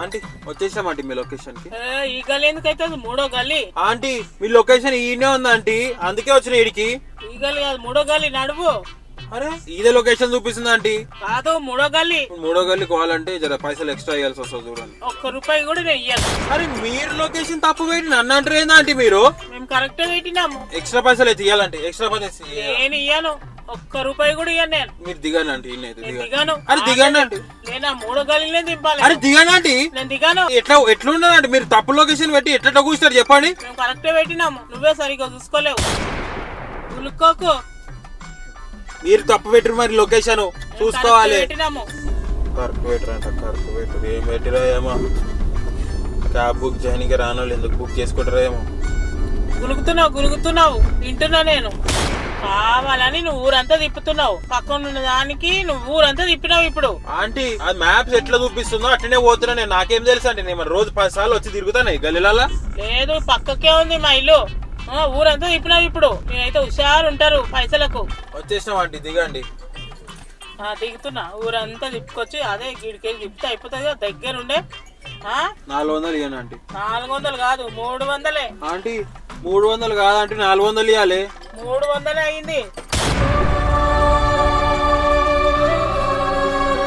Aunty వచ్చేసాం aunty మీ లొకేషన్కి ఈ గల్లీ ఎందుకు అవుతుంది మూడో గల్లీ. ఆంటీ మీ లొకేషన్ ఈయనే ఉంది ఆంటీ అందుకే వచ్చిన ఈడికి. ఈ గల్లీ కాదు మూడో గల్లీ నడువు. అరే ఇదే లొకేషన్ చూపిస్తుంది ఆంటీ. కాదు మూడో గల్లీ. మూడో గల్లి కావాలంటే జర పైసలు ఎక్స్ట్రా ఇవ్వాల్సి వస్తుంది చూడండి. ఒక్క రూపాయి కూడా నేను ఇయ్యను. అరే మీరు లొకేషన్ తప్పు పెట్టి నన్ను అంటారు ఏందా ఆంటీ మీరు? మేము కరెక్ట్ పెట్టినాము. ఎక్స్ట్రా పైసలు అయితే ఇవ్వాలంటే ఎక్స్ట్రా పైసలు ఇయ్యాలి. నేను ఇయ్యను. ఒక్క రూపాయి కూడా ఇయ్యను నేను. మీరు దిగాను ఆంటీ ఈయన అయితే నేను దిగాను. అరే దిగాను ఆంటీ. నేను ఆ మూడో దింపాలి. అరే దిగాను ఆంటీ. నేను దిగాను. ఎట్లా ఎట్లున్నారంటే మీరు తప్పు లొకేషన్ పెట్టి ఎట్లా కూర్చున్నారు చెప్పండి. మేము కరెక్టే పెట్టినాము. నువ్వే సరిగ్గా చూసుకోలేవు. ఉలుక్కోకు. మీరు తప్పు పెట్టరు మరి లొకేషన్. చూసుకోవాలి. కరెక్టే పెట్టినాము. కరెక్ట్ పెట్టరు అంట కరెక్ట్ పెట్టరు ఏం పెట్టిరా ఏమో? క్యాబ్ బుక్ చేయడానికి రాని వాళ్ళు ఎందుకు బుక్ చేసుకుంటారా ఏమో? గులుగుతున్నావు గులుగుతున్నావు. వింటున్నా నేను. కావాలని నువ్వు ఊరంతా తిప్పుతున్నావు. పక్కన ఉన్న దానికి నువ్వు ఊరంతా తిప్పినావు ఇప్పుడు. ఆంటీ ఆ మ్యాప్స్ ఎట్లా చూపిస్తుందో అట్లనే పోతున్నా నేను. నాకేం తెలుసు అంటే నేను రోజు పది సార్లు వచ్చి తిరుగుతాను గల్లీలలో లేదు పక్కకే ఉంది మా ఇల్లు. ఊరంతా తిప్పినావు ఇప్పుడు. నేనైతే హుషారు ఉంటారు పైసలకు. వచ్చేసినాం ఆంటీ దిగండి. దిగుతున్నా. ఊరంతా తిప్పుకొచ్చి అదే గిడికెళ్ళి తిప్పితే అయిపోతుంది కదా దగ్గరుండే. నాలుగు వందలు ఇవ్వండి ఆంటీ. నాలుగు వందలు కాదు మూడు వందలే. ఆంటీ మూడు వందలు కాదంటే నాలుగు వందలు ఇవ్వాలి మూడు వందలే అయింది.